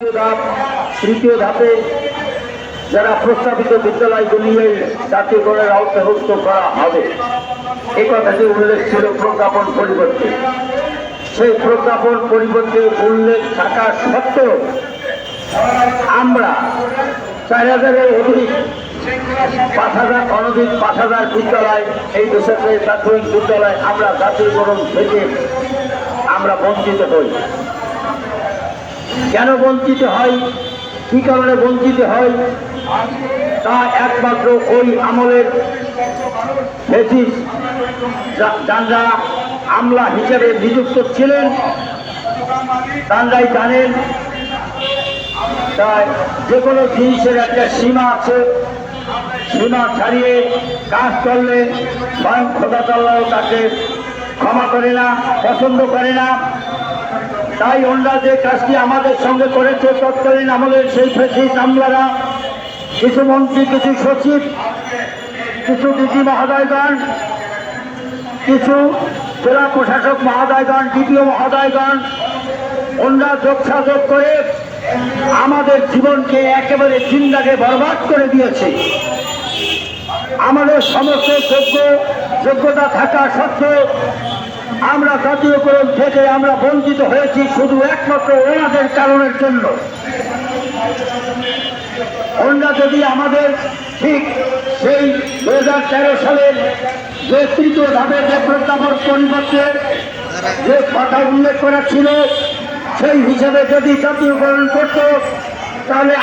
ধাপ, তৃতীয় ধাপে যারা প্রস্তাবিত বিদ্যালয়গুলির জাতীয়করণের আওতাভুক্ত করা হবে এই কথাটি উল্লেখ ছিল প্রজ্ঞাপন পরিবর্তে। সেই প্রজ্ঞাপন পরিবর্তে উল্লেখ থাকা সত্ত্বেও আমরা চার হাজারের অধিক পাঁচ হাজার অনধিক পাঁচ হাজার বিদ্যালয়, এই বেসরকারি প্রাথমিক বিদ্যালয় আমরা জাতীয়করণ থেকে আমরা বঞ্চিত হই কেন বঞ্চিত হয়? কি কারণে বঞ্চিত হয়? তা একমাত্র ওই আমলের ফেসিস যারা আমলা হিসেবে নিযুক্ত ছিলেন। তারাই জানেন, তাই যে কোনো জিনিসের একটা সীমা আছে। সীমা ছাড়িয়ে কাজ করলে স্বয়ং খোদা তাল্লাহ তাকে ক্ষমা করে না, পছন্দ করে না। তাই ওনারা যে কাজটি আমাদের সঙ্গে করেছে, তৎকালীন আমাদের সেই ফেসিস আমলারা, কিছু মন্ত্রী, কিছু সচিব, কিছু ডিজি মহোদয়গণ কিছু জেলা প্রশাসক মহোদয়গণ ডিপিও মহোদয়গণ ওনারা যোগসাযোগ করে আমাদের জীবনকে একেবারে জিন্দাকে বরবাদ করে দিয়েছে। আমাদের সমস্ত যোগ্য, যোগ্যতা থাকা সত্ত্বেও আমরা জাতীয়করণ থেকে আমরা বঞ্চিত হয়েছি শুধু একমাত্র ওনাদের কারণের জন্য। ওনারা যদি আমাদের ঠিক সেই দু হাজার তেরো সালের যে তৃতীয় ধাপের যে প্রজ্ঞাপন পরিবর্তে যে কথা উল্লেখ করা ছিল, সেই হিসাবে যদি জাতীয়করণ করত, তাহলে